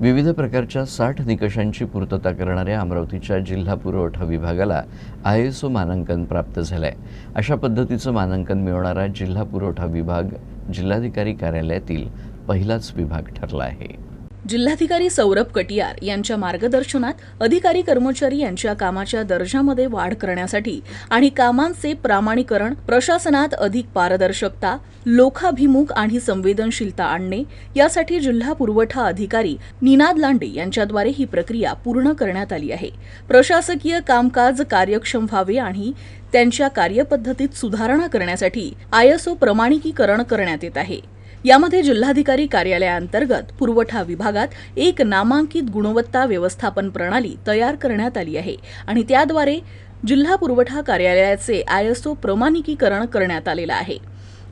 विविध प्रकारच्या साठ निकषांची पूर्तता करणाऱ्या अमरावतीच्या जिल्हा पुरवठा विभागाला आय एस ओ मानांकन प्राप्त झालं आहे अशा पद्धतीचं मानांकन मिळवणारा जिल्हा पुरवठा विभाग जिल्हाधिकारी कार्यालयातील पहिलाच विभाग ठरला आहे. जिल्हाधिकारी सौरभ कटियार यांच्या मार्गदर्शनात अधिकारी कर्मचारी यांच्या कामाच्या दर्जामध्ये वाढ करण्यासाठी आणि कामांचे प्रामाणिकरण प्रशासनात अधिक पारदर्शकता लोकाभिमुख आणि संवेदनशीलता आणणे यासाठी जिल्हा पुरवठा अधिकारी निनाद लांडे यांच्याद्वारे ही प्रक्रिया पूर्ण करण्यात आली आहे. प्रशासकीय कामकाज कार्यक्षम व्हावे आणि त्यांच्या कार्यपद्धतीत सुधारणा करण्यासाठी आयएसओ प्रमाणिकीकरण करण्यात येत आहे. यामध्ये जिल्हाधिकारी कार्यालयाअंतर्गत पुरवठा विभागात एक नामांकित गुणवत्ता व्यवस्थापन प्रणाली तयार करण्यात आली आहे आणि त्याद्वारे जिल्हा पुरवठा कार्यालयाचे आयएसओ प्रमाणिकीकरण करण्यात आलेलं आहे.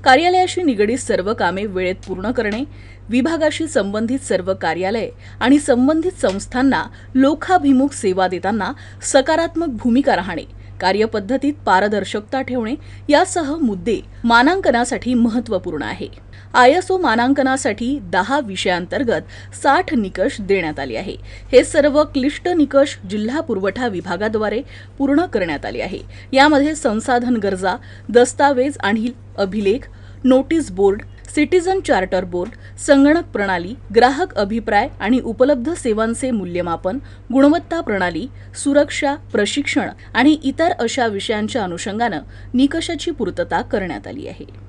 कार्यालयाशी निगडीत सर्व कामे वेळेत पूर्ण करणे विभागाशी संबंधित सर्व कार्यालय आणि संबंधित संस्थांना लोखाभिमुख सेवा देताना सकारात्मक भूमिका राहणे कार्यपद्धतीत पारदर्शकता ठेवणे यासह मुद्दे मानांकनासाठी महत्त्वपूर्ण आहे. आयएसओ मानांकनासाठी दहा विषयांतर्गत साठ निकष देण्यात आले आहे. हे सर्व क्लिष्ट निकष जिल्हा पुरवठा विभागाद्वारे पूर्ण करण्यात आले आहे. यामध्ये संसाधन गरजा दस्तावेज आणि अभिलेख notice board citizen charter board संगणक प्रणाली ग्राहक अभिप्राय आणि उपलब्ध सेवांचे मूल्यमापन गुणवत्ता प्रणाली सुरक्षा प्रशिक्षण आणि इतर अशा विषयांच्या अनुषंगानं निकषाची पूर्तता करण्यात आली आहे.